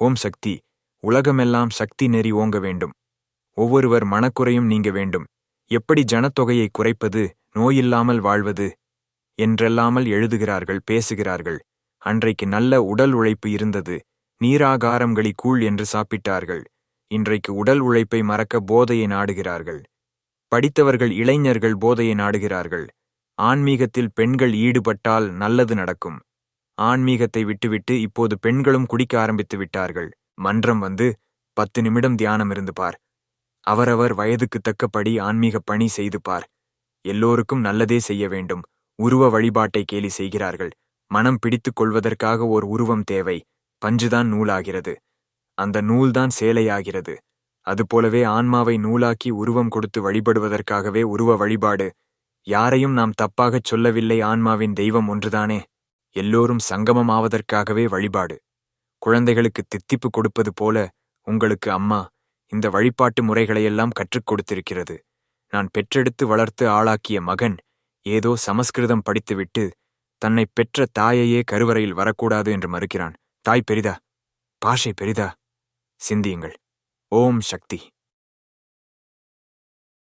ஓம் சக்தி. உலகமெல்லாம் சக்தி நெறி ஓங்க வேண்டும். ஒவ்வொருவர் மனக்குறையும் நீங்க வேண்டும். எப்படி ஜனத்தொகையை குறைப்பது நோயில்லாமல் வாழ்வது என்றெல்லாமல் எழுதுகிறார்கள் பேசுகிறார்கள். அன்றைக்கு நல்ல உடல் உழைப்பு இருந்தது. நீராகாரங்களி கூழ் என்று சாப்பிட்டார்கள். இன்றைக்கு உடல் உழைப்பை மறக்க போதையை நாடுகிறார்கள். படித்தவர்கள் இளைஞர்கள் போதையை நாடுகிறார்கள். ஆன்மீகத்தில் பெண்கள் ஈடுபட்டால் நல்லது நடக்கும். ஆன்மீகத்தை விட்டுவிட்டு இப்போது பெண்களும் குடிக்க ஆரம்பித்து விட்டார்கள். மன்றம் வந்து பத்து நிமிடம் தியானம் இருந்து பார். அவரவர் வயதுக்கு தக்கபடி ஆன்மீக பணி செய்து பார். எல்லோருக்கும் நல்லதே செய்ய வேண்டும். உருவ வழிபாட்டை கேலி செய்கிறார்கள். மனம் பிடித்துக் கொள்வதற்காக ஓர் உருவம் தேவை. பஞ்சுதான் நூலாகிறது. அந்த நூல்தான் சேலையாகிறது. அதுபோலவே ஆன்மாவை நூலாக்கி உருவம் கொடுத்து வழிபடுவதற்காகவே உருவ வழிபாடு. யாரையும் நாம் தப்பாகச் சொல்லவில்லை. ஆன்மாவின் தெய்வம் ஒன்றுதானே? எல்லோரும் சங்கமம் ஆவதற்காகவே வழிபாடு. குழந்தைகளுக்கு தித்திப்பு கொடுப்பது போல உங்களுக்கு அம்மா இந்த வழிபாட்டு முறைகளையெல்லாம் கற்றுக் கொடுத்திருக்கிறது. நான் பெற்றெடுத்து வளர்த்து ஆளாக்கிய மகன் ஏதோ சமஸ்கிருதம் படித்துவிட்டு தன்னை பெற்ற தாயையே கருவறையில் வரக்கூடாது என்று மறுக்கிறான். தாய் பெரிதா? பாஷை பெரிதா? சிந்தியுங்கள். ஓம் சக்தி.